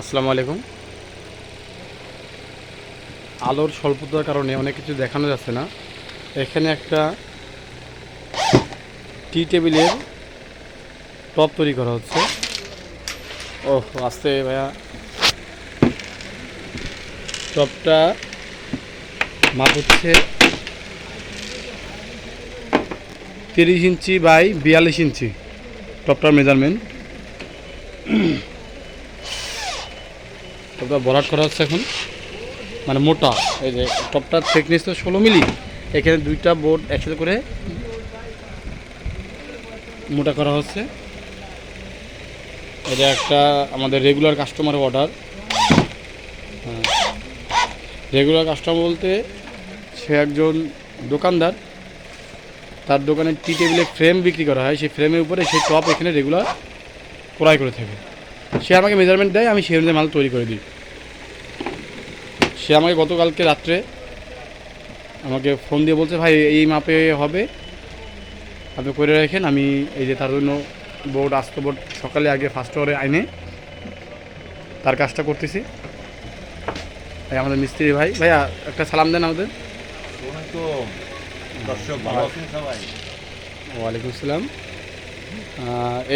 আসসালামু আলাইকুম। আলোর স্বল্পতার কারণে অনেক কিছু দেখানো যাচ্ছে না। এখানে একটা টি টেবিলের টপ তৈরি করা হচ্ছে। ও আস্তে ভাইয়া। টপটা মাপ হচ্ছে তিরিশ ইঞ্চি বাই বিয়াল্লিশ ইঞ্চি। টপটার মেজারমেন্ট টপটা ভরাট করা হচ্ছে এখন। মানে মোটা, এই যে টপটার থিকনেস তো ষোলো মিলি। এখানে দুইটা বোর্ড একসাথে করে মোটা করা হচ্ছে। এটা একটা আমাদের regular customer order regular customer বলতে সে একজন দোকানদার। তার দোকানে টি টেবিলে ফ্রেম বিক্রি করা হয়। সেই ফ্রেমের উপরে সেই টপ এখানে রেগুলার ক্রয় করে থাকে। সে আমাকে মেজারমেন্ট দেয়, আমি সেই অনুযায়ী মাল তৈরি করে দিই। সে আমাকে গতকালকে রাত্রে আমাকে ফোন দিয়ে বলছে, ভাই, এই মাপে হবে। আপনি করে রাখেন, আমি এই যে তার জন্য বোর্ড আস্ত বোর্ড সকালে আগে ফার্স্ট ওয়ারে আইনে তার কাজটা করতেছি। ভাই, আমাদের মিস্ত্রি ভাই, ভাইয়া, একটা সালাম দেন আমাদের। ওয়ালাইকুম। আসসালাম।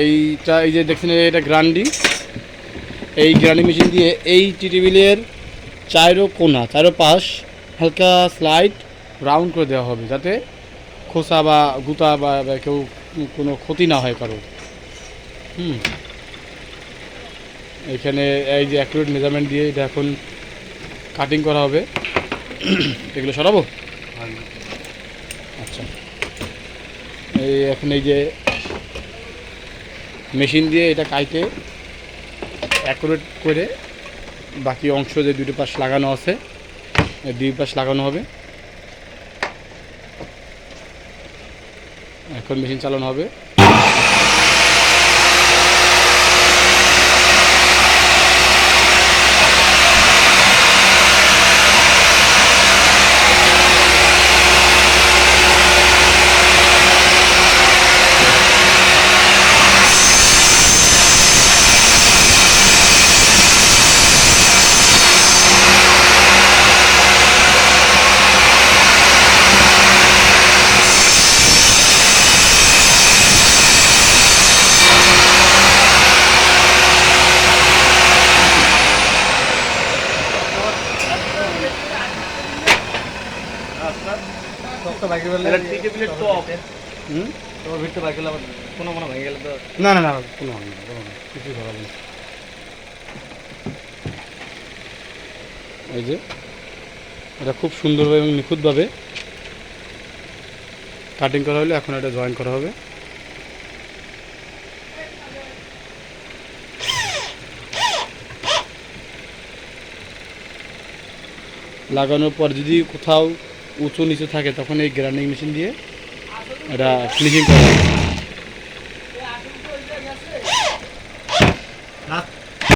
এইটা, এই যে দেখছেন, এটা গ্রান্ডিং এই গ্রাইন্ডিং মেশিন দিয়ে এই টি টেবিলের চারো কোনা, চারো পাশ হালকা স্লাইড রাউন্ড করে দেওয়া হবে যাতে খোসা বা গুতা বা কেউ কোনো ক্ষতি না হয় কারও হুম। এখানে এই যে অ্যাকুরেট মেজারমেন্ট দিয়ে এটা এখন কাটিং করা হবে। এগুলো সরাবো? আচ্ছা। এই এখন এই যে মেশিন দিয়ে এটা কাইটে অ্যাকুরেট করে বাকি অংশ যে দুটো পাশ লাগানো আছে দুই পাশ লাগানো হবে। এখন মেশিন চালানো হবে এটা টি টেবিলের টপ হুম তোমার ভিড়তে বাকি হলে আবার কোনো মনে ভেঙে গেলে তো না না না কোনো হবে না কোনো হবে না, কিছুই করা না এই যে এটা খুব সুন্দরভাবে এবং নিখুঁতভাবে কাটিং করা হলে এখন এটা জয়েন করা হবে। লাগানোর পর যদি কোথাও উঁচু নিচু থাকে তখন এই গ্রাইন্ডিং মেশিন দিয়ে এটা ফিনিশিং করা হয়।